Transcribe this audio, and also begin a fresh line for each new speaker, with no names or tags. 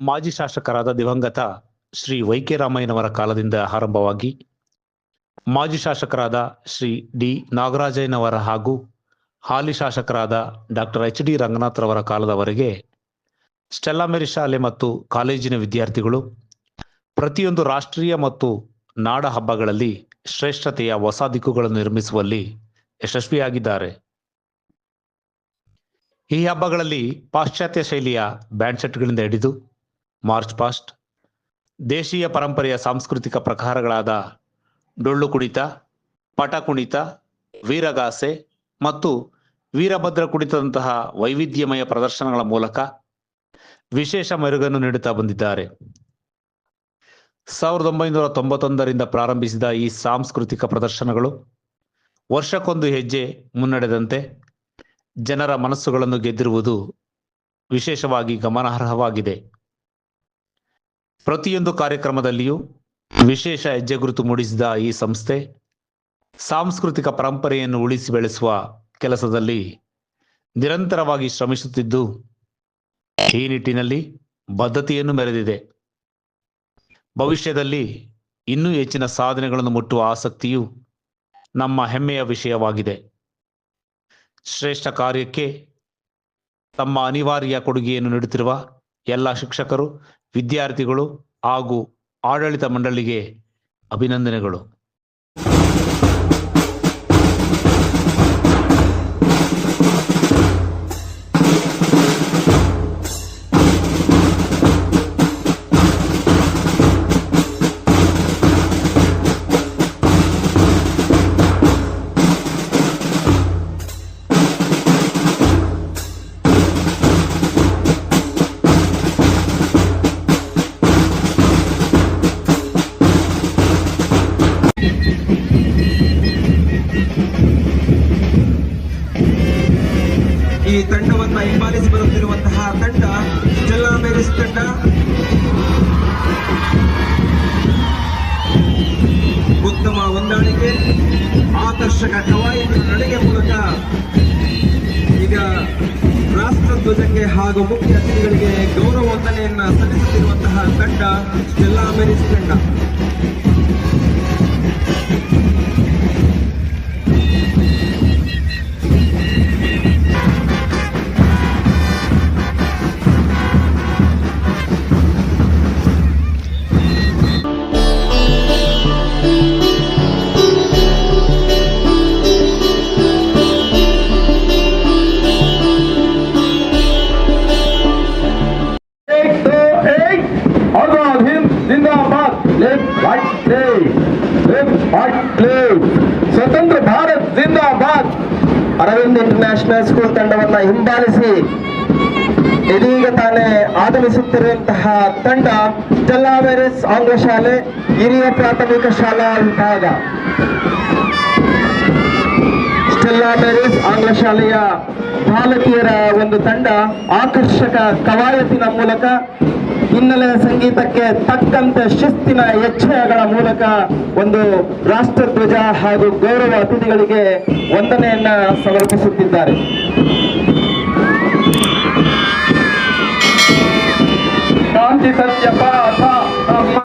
ಮಾಜಿ ಶಾಸಕರಾದ ದಿವಂಗತ ಶ್ರೀ ವೈ ಕೆ ರಾಮಯ್ಯನವರ ಕಾಲದಿಂದ ಆರಂಭವಾಗಿ, ಮಾಜಿ ಶಾಸಕರಾದ ಶ್ರೀ ಡಿ ನಾಗರಾಜಯ್ಯನವರ ಹಾಗೂ ಹಾಲಿ ಶಾಸಕರಾದ ಡಾಕ್ಟರ್ ಎಚ್ ಡಿ ರಂಗನಾಥ್ರವರ ಕಾಲದವರೆಗೆ ಸ್ಟೆಲ್ಲಾ ಮೇರಿ ಶಾಲೆ ಮತ್ತು ಕಾಲೇಜಿನ ವಿದ್ಯಾರ್ಥಿಗಳು ಪ್ರತಿಯೊಂದು ರಾಷ್ಟ್ರೀಯ ಮತ್ತು ನಾಡ ಹಬ್ಬಗಳಲ್ಲಿ ಶ್ರೇಷ್ಠತೆಯ ಹೊಸ ದಿಕ್ಕುಗಳನ್ನು ನಿರ್ಮಿಸುವಲ್ಲಿ ಯಶಸ್ವಿಯಾಗಿದ್ದಾರೆ. ಈ ಹಬ್ಬಗಳಲ್ಲಿ ಪಾಶ್ಚಾತ್ಯ ಶೈಲಿಯ ಬ್ಯಾಂಡ್ ಸೆಟ್ಗಳಿಂದ ಹಿಡಿದು ಮಾರ್ಚ್ ಪಾಸ್ಟ್. ದೇಶೀಯ ಪರಂಪರೆಯ ಸಾಂಸ್ಕೃತಿಕ ಪ್ರಕಾರಗಳಾದ ಡೊಳ್ಳು ಕುಣಿತ, ಪಟ ಕುಣಿತ, ವೀರಗಾಸೆ ಮತ್ತು ವೀರಭದ್ರ ಕುಣಿತದಂತಹ ವೈವಿಧ್ಯಮಯ ಪ್ರದರ್ಶನಗಳ ಮೂಲಕ ವಿಶೇಷ ಮೆರುಗನ್ನು ನೀಡುತ್ತಾ ಬಂದಿದ್ದಾರೆ. ಸಾವಿರದ ಒಂಬೈನೂರ ತೊಂಬತ್ತೊಂದರಿಂದ ಪ್ರಾರಂಭಿಸಿದ ಈ ಸಾಂಸ್ಕೃತಿಕ ಪ್ರದರ್ಶನಗಳು ವರ್ಷಕ್ಕೊಂದು ಹೆಜ್ಜೆ ಮುನ್ನಡೆದಂತೆ ಜನರ ಮನಸ್ಸುಗಳನ್ನು ಗೆದ್ದಿರುವುದು ವಿಶೇಷವಾಗಿ ಗಮನಾರ್ಹವಾಗಿದೆ. ಪ್ರತಿಯೊಂದು ಕಾರ್ಯಕ್ರಮದಲ್ಲಿಯೂ ವಿಶೇಷ ಹೆಜ್ಜೆಗುರುತು ಮೂಡಿಸಿದ ಈ ಸಂಸ್ಥೆ ಸಾಂಸ್ಕೃತಿಕ ಪರಂಪರೆಯನ್ನು ಉಳಿಸಿ ಬೆಳೆಸುವ ಕೆಲಸದಲ್ಲಿ ನಿರಂತರವಾಗಿ ಶ್ರಮಿಸುತ್ತಿದ್ದು, ಈ ನಿಟ್ಟಿನಲ್ಲಿ ಬದ್ಧತೆಯನ್ನು ಮೆರೆದಿದೆ. ಭವಿಷ್ಯದಲ್ಲಿ ಇನ್ನೂ ಹೆಚ್ಚಿನ ಸಾಧನೆಗಳನ್ನು ಮುಟ್ಟುವ ಆಸಕ್ತಿಯು ನಮ್ಮ ಹೆಮ್ಮೆಯ ವಿಷಯವಾಗಿದೆ. ಶ್ರೇಷ್ಠ ಕಾರ್ಯಕ್ಕೆ ತಮ್ಮ ಅನಿವಾರ್ಯ ಕೊಡುಗೆಯನ್ನು ನೀಡುತ್ತಿರುವ ಎಲ್ಲ ಶಿಕ್ಷಕರು ವಿದ್ಯಾರ್ಥಿಗಳು ಹಾಗೂ ಆಡಳಿತ ಮಂಡಳಿಗೆ ಅಭಿನಂದನೆಗಳು.
ತಂಡವನ್ನ ಹಿಂಬಾಲಿಸಿ ಬರುತ್ತಿರುವಂತಹ ತಂಡ ಜಲ್ಲಾ ಮೇರಿಸ್ ತಂಡ. ಉತ್ತಮ ಹೊಂದಾಣಿಕೆ, ಆಕರ್ಷಕ ಕವಾಯಿತು ನಡೆಗೆ ಮೂಲಕ ಈಗ ರಾಷ್ಟ್ರಧ್ವಜಕ್ಕೆ ಹಾಗೂ ಮುಖ್ಯ ಅತಿಥಿಗಳಿಗೆ ಗೌರವ ವಂದನೆಯನ್ನ ಸಲ್ಲಿಸುತ್ತಿರುವಂತಹ ತಂಡ ಜೆಲ್ಲಾಮೆರಿಸ್ ತಂಡ. ಅರವಿಂದ್ ಇಂಟರ್ನ್ಯಾಷನಲ್ ಸ್ಕೂಲ್ ತಂಡವನ್ನ ಹಿಂಬಾಲಿಸಿ ಇದೀಗ ತಾನೇ ಆಗಮಿಸುತ್ತಿರುವಂತಹ ತಂಡ ಜೆಲ್ಲಾ ಮೆರಿಸ್ ಆಂಗ್ಲ ಶಾಲೆ ಹಿರಿಯ ಪ್ರಾಥಮಿಕ ಶಾಲಾ ವಿಭಾಗ. ಮೆರಿಸ್ ಆಂಗ್ಲ ಶಾಲೆಯ ಬಾಲಕಿಯರ ಒಂದು ತಂಡ ಆಕರ್ಷಕ ಕವಾಯತಿನ ಮೂಲಕ ಹಿನ್ನೆಲೆ ಸಂಗೀತಕ್ಕೆ ತಕ್ಕಂತೆ ಶಿಸ್ತಿನ ಹೆಚ್ಚಳಗಳ ಮೂಲಕ ಒಂದು ರಾಷ್ಟ್ರಧ್ವಜ ಹಾಗೂ ಗೌರವ ಅತಿಥಿಗಳಿಗೆ ವಂದನೆಯನ್ನ ಸಮರ್ಪಿಸುತ್ತಿದ್ದಾರೆ.
ಶಾಂತಿ ಸತ್ಯಪ್ಪ